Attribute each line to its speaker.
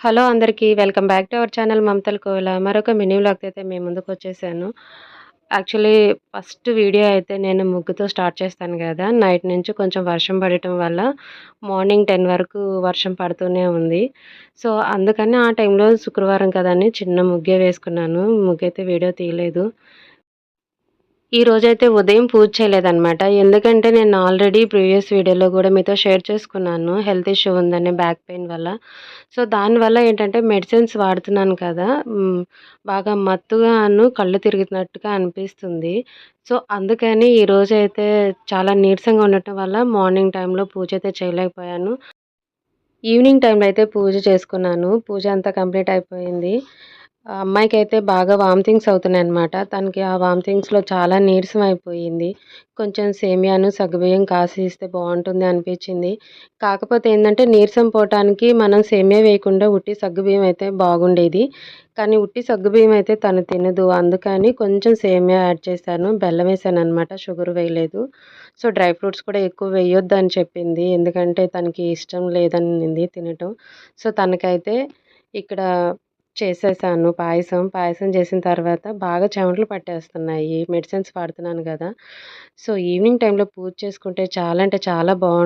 Speaker 1: Hello అందరికీ welcome back to our channel మమతల కోల మరొక మినీ వ్లాగ్ అయితే మేము ముందుకు వచ్చేసాను. యాక్చువల్లీ ఫస్ట్ వీడియో అయితే నేను ముగ్గుతో స్టార్ట్ చేస్తాను కదా. నైట్ నుంచి కొంచెం వర్షం పడటం వల్ల మార్నింగ్ టెన్ వరకు వర్షం పడుతూనే ఉంది. సో అందుకని ఆ టైంలో శుక్రవారం కదా అని చిన్న ముగ్గే వేసుకున్నాను. ముగ్గు అయితే వీడియో తీయలేదు. ఈ రోజైతే ఉదయం పూజ చేయలేదనమాట ఎందుకంటే నేను ఆల్రెడీ ప్రీవియస్ వీడియోలో కూడా మీతో షేర్ చేసుకున్నాను. హెల్త్ ఇష్యూ ఉందని బ్యాక్ పెయిన్ వల్ల. సో దానివల్ల ఏంటంటే మెడిసిన్స్ వాడుతున్నాను కదా. బాగా మత్తుగాను కళ్ళు తిరుగుతున్నట్టుగా అనిపిస్తుంది. సో అందుకని ఈ అయితే చాలా నీరసంగా ఉండటం వల్ల మార్నింగ్ టైంలో పూజ అయితే చేయలేకపోయాను. ఈవినింగ్ టైంలో అయితే పూజ చేసుకున్నాను. పూజ అంతా కంప్లీట్ అయిపోయింది. అమ్మాయికి అయితే బాగా వామిటింగ్స్ అవుతున్నాయి అనమాట తనకి ఆ వామిటింగ్స్లో చాలా నీరసం అయిపోయింది. కొంచెం సేమియాను సగ్గుబియ్యం కాసి ఇస్తే బాగుంటుంది అనిపించింది. కాకపోతే ఏంటంటే నీరసం పోవటానికి మనం సేమియా వేయకుండా ఉట్టి సగ్గుబియ్యం అయితే బాగుండేది. కానీ ఉట్టి సగ్గుబియ్యం అయితే తను తినదు. అందుకని కొంచెం సేమియా యాడ్ చేశాను. బెల్లం వేసాను అనమాట షుగర్ వేయలేదు. సో డ్రై ఫ్రూట్స్ కూడా ఎక్కువ వేయొద్దు అని చెప్పింది. ఎందుకంటే తనకి ఇష్టం లేదనింది తినటం. సో తనకైతే ఇక్కడ చేసేసాను. పాయసం పాయసం చేసిన తర్వాత బాగా చెమటలు పట్టేస్తున్నాయి. మెడిసిన్స్ వాడుతున్నాను కదా. సో ఈవినింగ్ టైంలో పూజ చేసుకుంటే చాలా అంటే చాలా బాగుంటుంది.